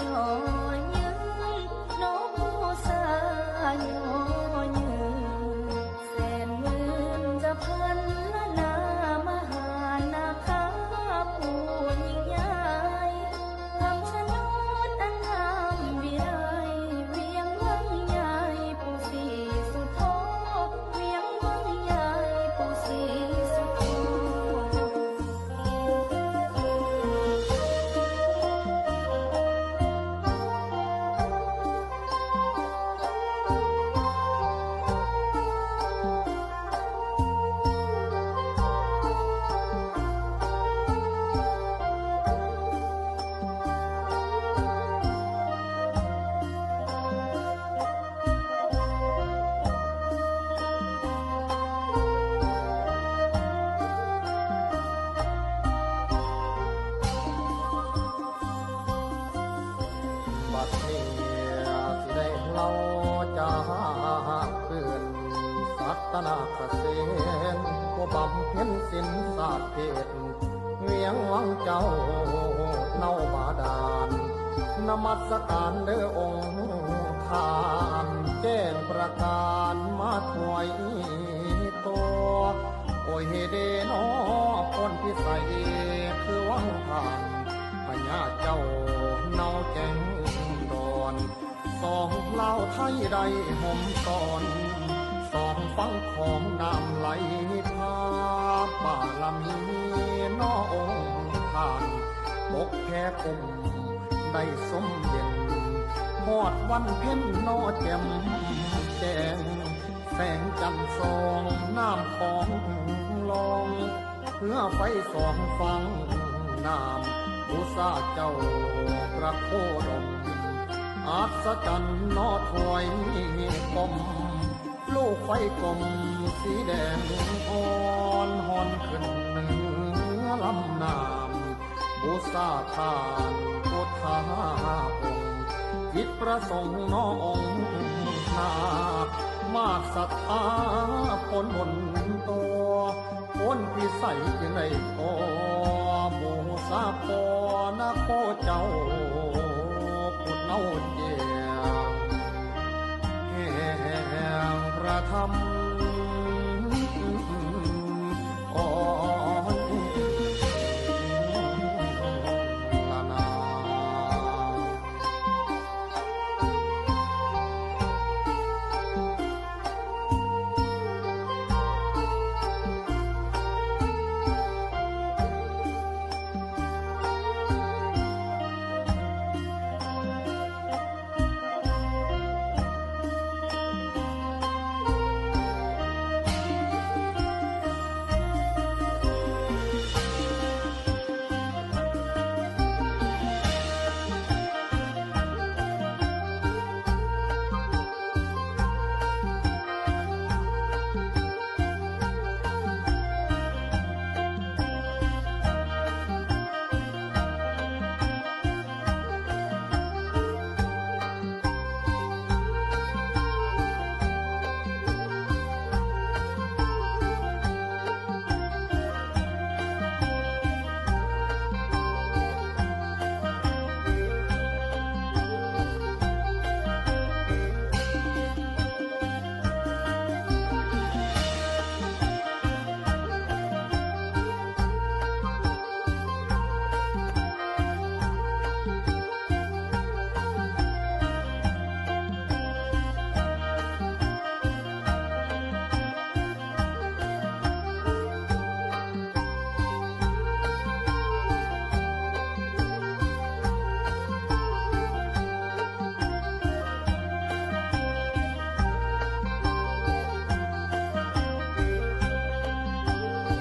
Oh. ตนาเกษตรผู้บำเพ็ญสินสาเพศเวียงวังเจ้าเน่าบาดาลนมัสการเด้อองค์ทานแจ้งประการมาถวยตัวโอ้ยเฮเดนอคนพิสัยคือวังผ่านพญาเจ้าเน่าแจงดอนสองเล่าไทยใดห่มตอน สองฟังของน้ำไหลพาบารมีนอองผ่านปกแพ้กลมได้สมเย็นหอดวันเพ็ญนอแจ่มแจ้งแสงจันทร์สองน้ำของลองเพื่อไฟสองฟังน้ำบูซาเจ้ากระโคดมอัศจรรย์นอถวยกลม ลูกไฟกลมสีแดงอ่อนหอนขึ้นเหนือลำน้ำบูซาทานพุทธาองค์จิตประสงค์น้องนาคมากศรัทธาผลมนตัวพ้นพิสัยจึงได้พอบูซาปอนะโคเจ้า